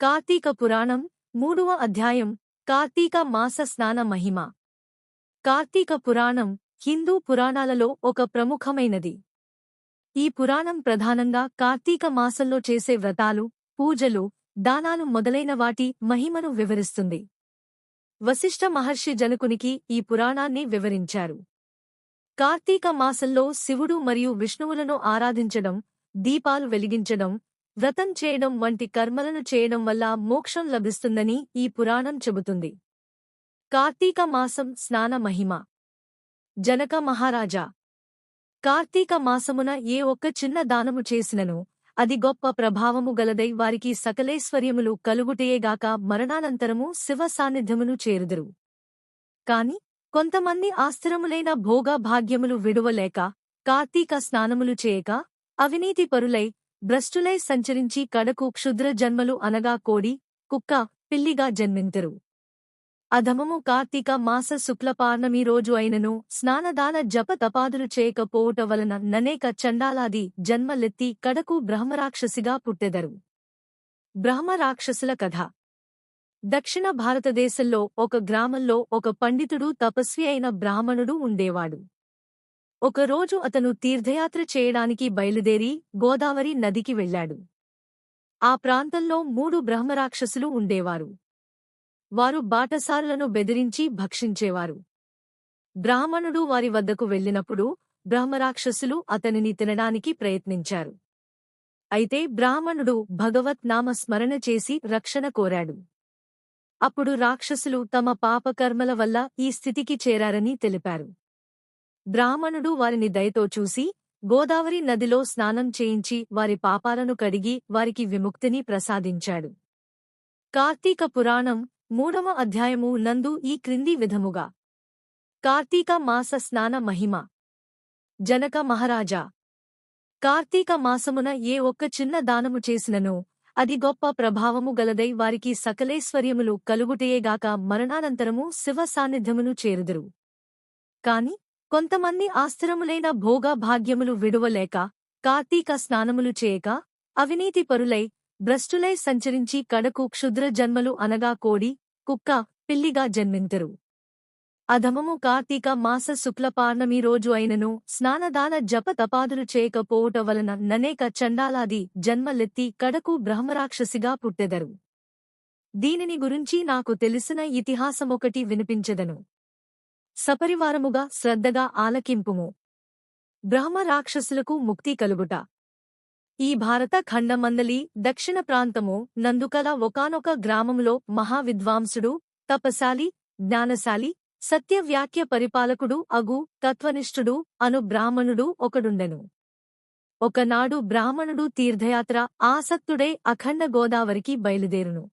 కార్తీక పురాణం మూడవ అధ్యాయం కార్తీక మాస స్నాన మహిమ. కార్తీక పురాణం హిందూ పురాణాలలో ఒక ప్రముఖమైనది. ఈ పురాణం ప్రధానంగా కార్తీక మాసంలో చేసే వ్రతాలు పూజలు దానాలు మొదలైన వాటి మహిమను వివరిస్తుంది. వశిష్ఠ మహర్షి జనకునికి ఈ పురాణాన్ని వివరించారు. కార్తీక మాసంలో శివుడు మరియు విష్ణువులను ఆరాధించడం దీపాలు వెలిగించడం వ్రతం చేయడం వంటి కర్మలను చేయడం వల్ల మోక్షం లభిస్తుందని ఈ పురాణం చెబుతుంది. కార్తీక మాసం స్నాన మహిమ. జనక మహారాజా. కార్తీక మాసమున ఏ ఒక్క చిన్న దానము చేసినను అది గొప్ప ప్రభావము గలదై వారికి సకలేశ్వర్యములు కలుగుటయేగాక మరణానంతరము శివ సాన్నిధ్యమును చేరుదురు. కాని కొంతమంది ఆస్థిరములైన భోగ భాగ్యములు విడువలేక కార్తీక స్నానములు చేయక అవినీతి పరులై భ్రష్టులై సంచరించి కడకు క్షుద్ర జన్మలు అనగా కోడి కుక్క పిల్లిగా జన్మింతరు. అధమము కార్తీక మాస శుక్ల పార్ణమి రోజు అయినను స్నానదాన జప తపాదులు చేయకపోవుట వలన ననేక చండాలాది జన్మలెత్తి కడకు బ్రహ్మరాక్షసిగా పుట్టెదరు. బ్రహ్మరాక్షసుల కథ. దక్షిణ భారతదేశంలో ఒక గ్రామంలో ఒక పండితుడు తపస్వి అయిన బ్రాహ్మణుడు ఉండేవాడు. ఒకరోజు అతను తీర్థయాత్ర చేయడానికి బయలుదేరి గోదావరి నదికి వెళ్ళాడు ఆ ప్రాంతంలో మూడు బ్రహ్మరాక్షసులు ఉండేవారు. వారు బాటసారులను బెదిరించి భక్షించేవారు. బ్రాహ్మణుడు వారి వద్దకు వెళ్ళినప్పుడు బ్రహ్మరాక్షసులు అతనిని తినడానికి ప్రయత్నించారు. అయితే బ్రాహ్మణుడు భగవత్ నామ స్మరణ చేసి రక్షణ కోరాడు. అప్పుడు రాక్షసులు తమ పాపకర్మల వల్ల ఈ స్థితికి చేరారని తెలిపారు. బ్రాహ్మణుడు వారిని దయతో చూసి గోదావరి నదిలో స్నానం చేయించి వారి పాపాలను కడిగి వారికి విముక్తిని ప్రసాదించాడు. కార్తీక పురాణం మూడవ అధ్యాయము నందు ఈ క్రింది విధముగా. కార్తీక మాస స్నాన మహిమ. జనక మహారాజా! కార్తీక మాసమున ఏ ఒక్క చిన్న దానము చేసినను అది గొప్ప ప్రభావము గలదై వారికి సకలేశ్వర్యములు కలుగుటయేగాక మరణానంతరము శివ సాన్నిధ్యమును చేరుదురు. కాని కొంతమంది ఆస్థిరములైన భోగ భాగ్యములు విడువలేక కార్తీక స్నానములు చేయక అవినీతి పరులై భ్రష్టులై సంచరించి కడకు క్షుద్ర జన్మలు అనగా కోడి కుక్క పిల్లిగా జన్మింతరు. అధమము కార్తీక మాస శుక్లపార్ణమి రోజు అయినను స్నానదాన జప తపాదులు చేయకపోవుట వలన ననేక చండాలాది జన్మలెత్తి కడకు బ్రహ్మరాక్షసిగా పుట్టెదరు. దీనిని గురించి నాకు తెలిసిన ఇతిహాసమొకటి వినిపించెదను. సపరివారముగా శ్రద్ధగా ఆలకింపుము. బ్రహ్మ రాక్షసులకు ముక్తి కలుగుట. ఈ భారత ఖండమందలి దక్షిణ ప్రాంతము నందుకల ఒకనొక గ్రామములో మహావిద్వాంసుడు తపశాలి జ్ఞానశాలి సత్యవ్యాఖ్య పరిపాలకుడు అగు తత్వనిష్ఠుడు అను బ్రాహ్మణుడు ఒకడుండెను. ఒకనాడు బ్రాహ్మణుడు తీర్థయాత్ర ఆసక్తుడై అఖండ గోదావరికి బయలుదేరును.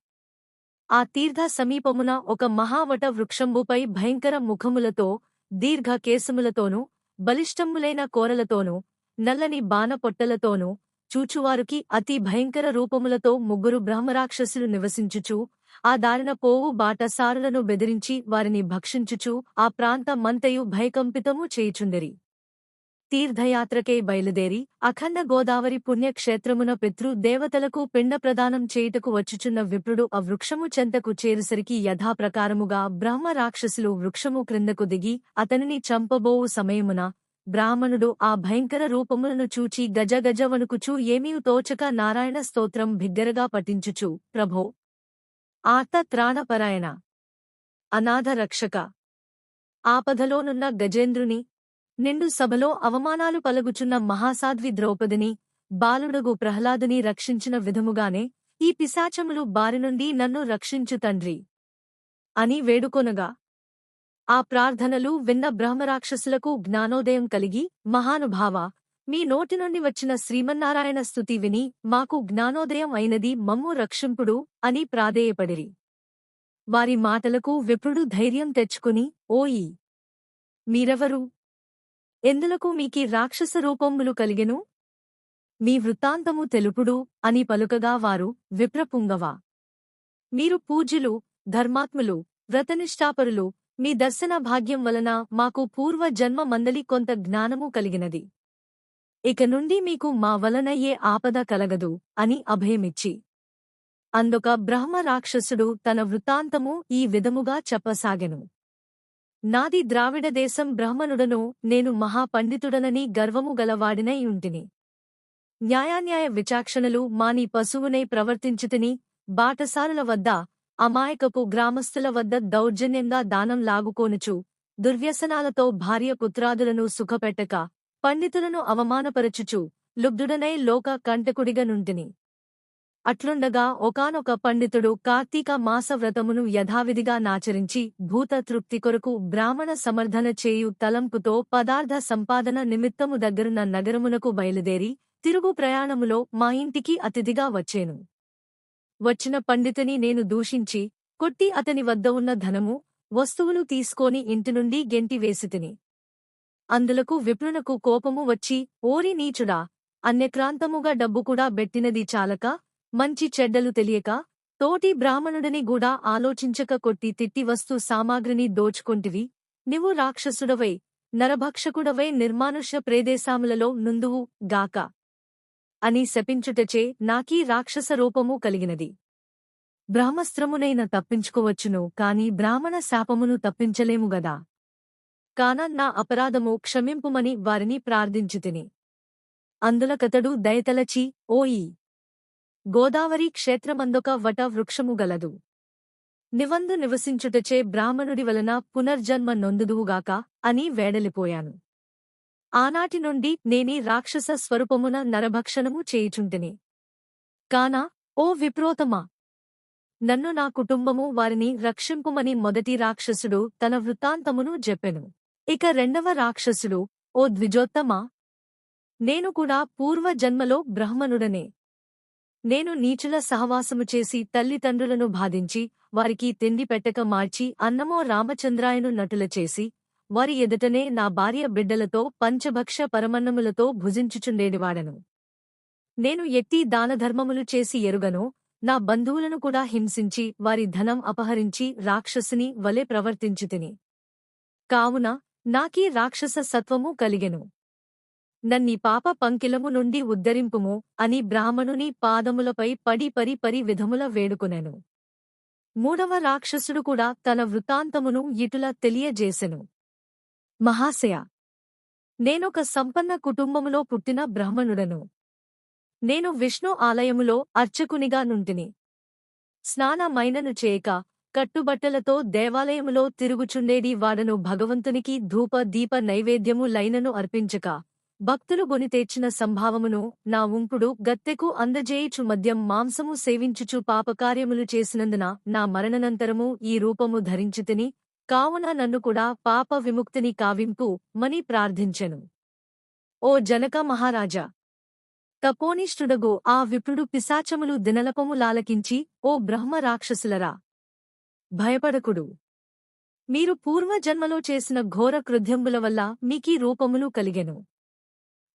ఆ తీర్థ సమీపమున ఒక మహావట వృక్షంబుపై భయంకర ముఖములతో దీర్ఘ కేశములతోనూ బలిష్టములైన కోరలతోనూ నల్లని బాణపొట్టలతోనూ చూచువారుకి అతి భయంకర రూపములతో ముగ్గురు బ్రహ్మరాక్షసులు నివసించుచు ఆ దారిన పోవు బాటసారులను బెదిరించి వారిని భక్షించుచు ఆ ప్రాంత మంతయు భయకంపితము చేయుచుండిరి. తీర్థయాత్రకై బయలుదేరి అఖండ గోదావరి పుణ్యక్షేత్రమున పితృ దేవతలకు పిండ ప్రదానం చేయుటకు వచ్చుచున్న విప్రుడు ఆ వృక్షము చెంతకు చేరుసరికి యథాప్రకారముగా బ్రహ్మ రాక్షసులు వృక్షము క్రిందకు దిగి అతనిని చంపబోవు సమయమున బ్రాహ్మణుడు ఆ భయంకర రూపములను చూచి గజగజవనుకుచూ ఏమీ తోచక నారాయణ స్తోత్రం బిగ్గరగా పఠించుచు ప్రభో! ఆర్త త్రాణపరాయణ! అనాథ రక్షక ఆపదలోనున్న గజేంద్రుని నిండు సభలో అవమానాలు పలుగుచున్న మహాసాధ్వి ద్రౌపదిని బాలుడగు ప్రహ్లాదుని రక్షించిన విధముగానే ఈ పిశాచములు బారి నుండి నన్ను రక్షించు తండ్రి అని వేడుకొనగా ఆ ప్రార్థనలు విన్న బ్రహ్మరాక్షసులకు జ్ఞానోదయం కలిగి మహానుభావ మీ నోటి నుండి వచ్చిన శ్రీమన్నారాయణ స్తుతి విని మాకు జ్ఞానోదయం అయినది మమ్ము రక్షింపుడు అని ప్రాధేయపడిరి. వారి మాటలకు విప్రుడు ధైర్యం తెచ్చుకుని ఓయి మీరెవరు? ఎందులకు మీకి రాక్షస రూపములు కలిగెను? మీ వృత్తాంతము తెలుపుడు అని పలుకగా వారు విప్రపుంగవా. మీరు పూజ్యులు ధర్మాత్ములు వ్రతనిష్ఠాపరులు మీ దర్శన భాగ్యం వలన మాకు పూర్వ జన్మ మందలి కొంత జ్ఞానము కలిగినది. ఇక నుండి మీకు మా వలన ఏ ఆపద కలగదు అని అభయమిచ్చి. అందొక బ్రహ్మ రాక్షసుడు తన వృత్తాంతము ఈ విధముగా చెప్పసాగెను. నాది ద్రావిడ దేశం బ్రాహ్మణుడను నేను మహాపండితుడనని గర్వము గలవాడినై ఉంటిని. న్యాయాన్యాయ విచాక్షణలు మాని పశువునై ప్రవర్తించితిని బాటసారుల వద్ద అమాయకపు గ్రామస్థుల వద్ద దౌర్జన్యంగా దానం లాగుకోనుచు దుర్వ్యసనాలతో భార్య పుత్రాదులను సుఖపెట్టక పండితులను అవమానపరచుచు లుబ్ధుడనై లోక కంటకుడిగనుంటిని. అట్లుండగా ఒకానొక పండితుడు కార్తీక మాసవ్రతమును యథావిధిగా నాచరించి భూత తృప్తి కొరకు బ్రాహ్మణ సమర్థన చేయు తలంపుతో పదార్థ సంపాదన నిమిత్తము దగ్గరున్న నగరమునకు బయలుదేరి తిరుగు ప్రయాణములో మా ఇంటికి అతిథిగా వచ్చేను. వచ్చిన పండితుని నేను దూషించి కొట్టి అతని వద్ద ఉన్న ధనము వస్తువులు తీసుకొని ఇంటి నుండి గెంటివేసితిని అందులకు విప్రునకు కోపము వచ్చి ఓరి నీచుడా అన్యక్రాంతముగా డబ్బు కూడా బెట్టినది చాలక మంచి చెడ్డలు తెలియక తోటి బ్రాహ్మణుడిని గూడా ఆలోచించక కొట్టి తిట్టి వస్తు సామాగ్రిని దోచుకొంటివి. నివు రాక్షసుడవై నరభక్షకుడవై నిర్మానుష్య ప్రేదేశాములలో నుందువు గాక అని శపించుటచే నాకీ రాక్షస రూపము కలిగినది. బ్రహ్మస్త్రమునైన తప్పించుకోవచ్చును కాని బ్రాహ్మణ శాపమును తప్పించలేము గదా. కాన నా అపరాధము క్షమింపుమని వారిని ప్రార్థించుతిని. అందులకతడు దయతలచి ఓయి గోదావరి క్షేత్రమందొక వట వృక్షము గలదు. నివందు నివసించుటచే బ్రాహ్మణుడి వలన పునర్జన్మ నొందుదువుగాక అని వేడలిపోయాను. ఆనాటి నుండి నేని రాక్షస స్వరూపమున నరభక్షణము చేయుచుంటిని. కాన ఓ విప్రోతమా! నన్ను నా కుటుంబము వారిని రక్షింపుమని మొదటి రాక్షసుడు తన వృత్తాంతమును చెప్పెను ఇక రెండవ రాక్షసుడు ఓ ద్విజోత్తమా! నేను కూడా పూర్వ జన్మలో బ్రహ్మనుడనే నేను నీచుల సహవాసము చేసి తల్లిదండ్రులను బాధించి వారికి తిండి పెట్టక మార్చి అన్నమో రామచంద్రాయను నటుల చేసి వారి ఎదుటనే నా భార్య బిడ్డలతో పంచభక్ష పరమన్నములతో భుజించుచుండేనివాడను నేను ఎట్టి దానధర్మములు చేసి ఎరుగనో నా బంధువులను కూడా హింసించి వారి ధనం అపహరించి రాక్షసుని వలె ప్రవర్తించుతిని. కావున నాకీ రాక్షస సత్వము కలిగెను. నన్ని పాప పంకిలము నుండి ఉద్ధరింపుము అని బ్రాహ్మణుని పాదములపై పడి పరి పరి విధముల వేడుకొనెను. మూడవ రాక్షసుడు కూడా తన వృత్తాంతమును ఇటుల తెలియజేసెను. మహాశయ! నేనొక సంపన్న కుటుంబములో పుట్టిన బ్రాహ్మణుడను. నేను విష్ణు ఆలయములో అర్చకునిగా నుంటిని. స్నానమైనను చేయక కట్టుబట్టలతో దేవాలయములో తిరుగుచుండేడి వాడను భగవంతునికి ధూప దీప నైవేద్యము లైనను అర్పించక భక్తులు గొనితేర్చిన సంభావమును నా ఉంపుడు గత్తెకు అందజేయుచు మద్యం మాంసము సేవించుచు పాపకార్యములు చేసినందున నా మరణనంతరము ఈ రూపము ధరించితిని కావున నన్ను కూడా పాప విముక్తిని కావింపు మని ప్రార్థించెను. ఓ జనక మహారాజా! తపోనిష్ఠుడగు ఆ విప్రుడు పిశాచములు దినలపము లాలకించి ఓ బ్రహ్మ రాక్షసులరా! భయపడకుడు! మీరు పూర్వజన్మలో చేసిన ఘోర కృధ్యంబుల వల్ల మీకీ రూపములు కలిగెను.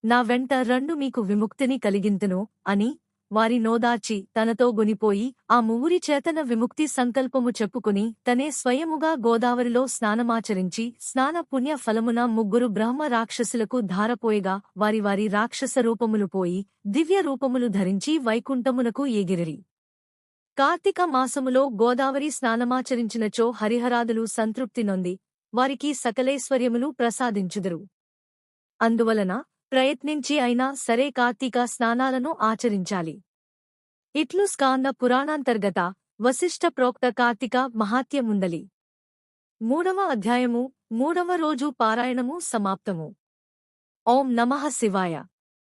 నా వెంట రెండు మీకు విముక్తిని కలిగింతును అని వారి నోదార్చి తనతో గొనిపోయి ఆ మువురి చేతన విముక్తి సంకల్పము చెప్పుకుని తనే స్వయముగా గోదావరిలో స్నానమాచరించి స్నాన పుణ్య ఫలమున ముగ్గురు బ్రహ్మ రాక్షసులకు ధారపోయగా వారి వారి రాక్షస రూపములు పోయి దివ్య రూపములు ధరించి వైకుంఠమునకు ఎగిరిరి. కార్తీక మాసములో గోదావరి స్నానమాచరించినచో హరిహరాదులు సంతృప్తి నొంది వారికి సకలేశ్వర్యములు ప్రసాదించుదురు. అందువలన ప్రయత్నించి అయినా సరే కార్తీక స్నానాలను ఆచరించాలి. ఇట్లు స్కాంద పురాణాంతర్గత వశిష్ఠ ప్రోక్త కార్తీక మహాత్యముందలి మూడవ అధ్యాయము మూడవ రోజు పారాయణము సమాప్తము. ఓం నమః శివాయ.